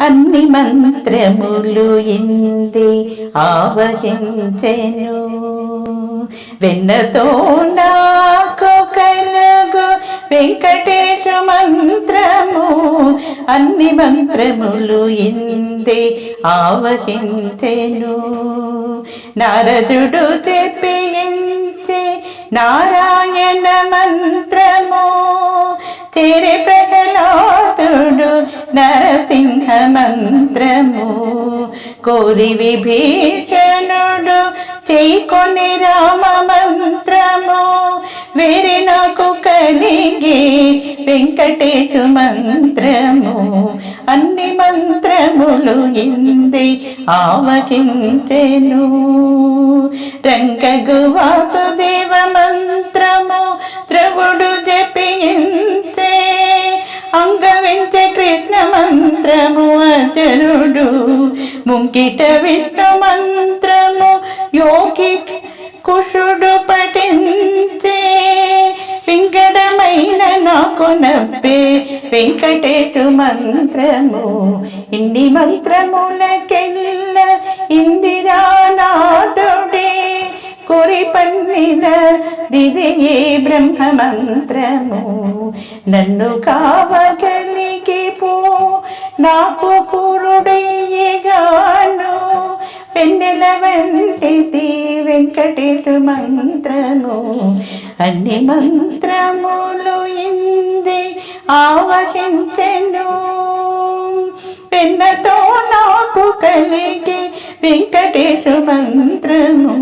అన్ని మంత్రములు ఇంది ఆవహించెను. వెన్నతో నాకు కలుగు వెంకటేశ మంత్రము. అన్ని మంత్రములు ఇంది ఆవహించెను. నారదుడు చెప్పించే నారాయణ మంత్రము. చిరి నరసింహ మంత్రము కోరి విభీషణుడు చేకొని రామ మంత్రము వేరే నాకు కలిగి వెంకటేశు మంత్రము. అన్ని మంత్రములు ఇంది ఆవహించెను. రంగగు వాసుదేవ మంత్రము ముంకిట విష్ణు మంత్రము యోగి కుషుడు పఠించే. వెంకటమైన నాకు నవ్వే వెంకటేశు మంత్రము. ఇన్ని మంత్రములకెల్ల ఇందిరానాథుడే. కొరి పన్నిన దిదియే బ్రహ్మ మంత్రము నన్ను కావగ నాకు పురుడయ్యగాను పెన్నెల వంటిది వెంకటేశు మంత్రము. అన్ని మంత్రములు ఇంది ఆవహించెను. పెన్నతో నాకు కలిగి వెంకటేశు మంత్రము.